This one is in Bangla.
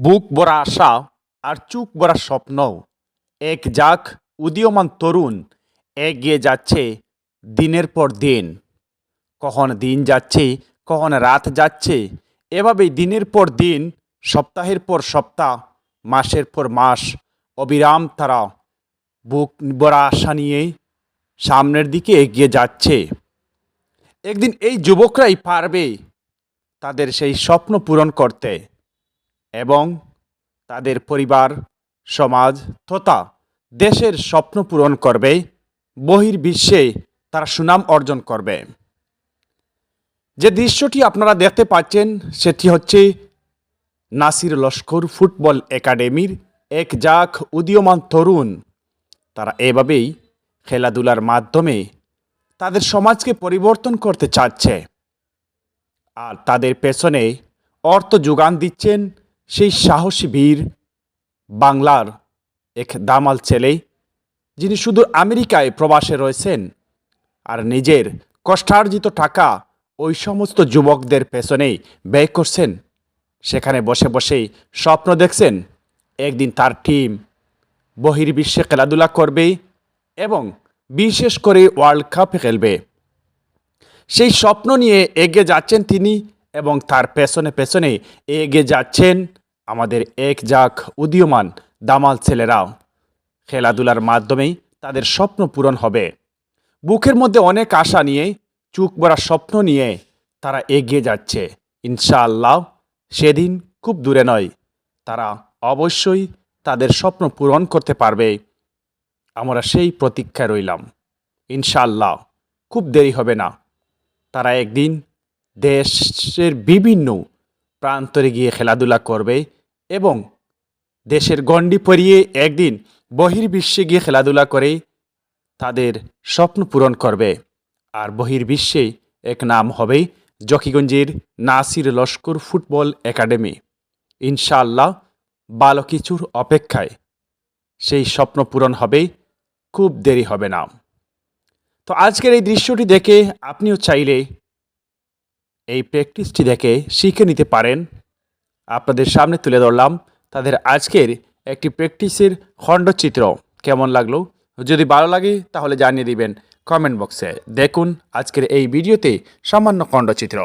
বুক ভরা আশা আর চুক ভরা স্বপ্ন। এক যাক উদীয়মান তরুণ এগিয়ে যাচ্ছে দিনের পর দিন। কখন দিন যাচ্ছে, কখন রাত যাচ্ছে, এভাবেই দিনের পর দিন, সপ্তাহের পর সপ্তাহ, মাসের পর মাস অবিরাম তারা বুক ভরা আশা নিয়ে সামনের দিকে এগিয়ে যাচ্ছে। একদিন এই যুবকরাই পারবে তাদের সেই স্বপ্ন পূরণ করতে। এবং তাদের পরিবার, সমাজ তথা দেশের স্বপ্ন পূরণ করবে, বহির্বিশ্বে তারা সুনাম অর্জন করবে। যে দৃশ্যটি আপনারা দেখতে পাচ্ছেন, সেটি হচ্ছে নাসির লস্কর ফুটবল একাডেমির এক যাক উদীয়মান তরুণ। তারা এভাবেই খেলাধুলার মাধ্যমে তাদের সমাজকে পরিবর্তন করতে চাচ্ছে। আর তাদের পেছনে অর্থ যোগান দিচ্ছেন সেই সাহসী বীর বাংলার এক দামাল ছেলে, যিনি শুধু আমেরিকায় প্রবাসে রয়েছেন আর নিজের কষ্টার্জিত টাকা ওই সমস্ত যুবকদের পেছনেই ব্যয় করছেন। সেখানে বসে বসেই স্বপ্ন দেখছেন, একদিন তার টিম বহির্বিশ্বে খেলাধুলা করবে এবং বিশেষ করে ওয়ার্ল্ড কাপে খেলবে। সেই স্বপ্ন নিয়ে এগিয়ে যাচ্ছেন তিনি এবং তার পেছনে পেছনে এগিয়ে যাচ্ছেন আমাদের এক যাক উদীয়মান দামাল ছেলেরাও। খেলাধুলার মাধ্যমেই তাদের স্বপ্ন পূরণ হবে। বুকের মধ্যে অনেক আশা নিয়ে, চুক ভরা স্বপ্ন নিয়ে তারা এগিয়ে যাচ্ছে। ইনশাআল্লাহ সেদিন খুব দূরে নয়, তারা অবশ্যই তাদের স্বপ্ন পূরণ করতে পারবে। আমরা সেই প্রতীক্ষায় রইলাম। ইনশাআল্লাহ খুব দেরি হবে না। তারা একদিন দেশের বিভিন্ন প্রান্তরে গিয়ে খেলাধুলা করবে এবং দেশের গণ্ডি পরিয়ে একদিন বহির্বিশ্বে গিয়ে খেলাধুলা করে তাদের স্বপ্ন পূরণ করবে। আর বহির্বিশ্বে এক নাম হবে জকিগঞ্জের নাসির লস্কর ফুটবল একাডেমি। ইনশাআল্লাহ ভালো কিছুর অপেক্ষায় সেই স্বপ্ন পূরণ হবে, খুব দেরি হবে না। তো আজকের এই দৃশ্যটি দেখে আপনিও চাইলে এই প্র্যাকটিসটি দেখে শিখে নিতে পারেন। আপনাদের সামনে তুলে ধরলাম তাদের আজকের একটি প্র্যাকটিসের খণ্ডচিত্র। কেমন লাগল? যদি ভালো লাগে, তাহলে জানিয়ে দিবেন কমেন্ট বক্সে। দেখুন আজকের এই ভিডিওতে সামান্য খণ্ডচিত্র।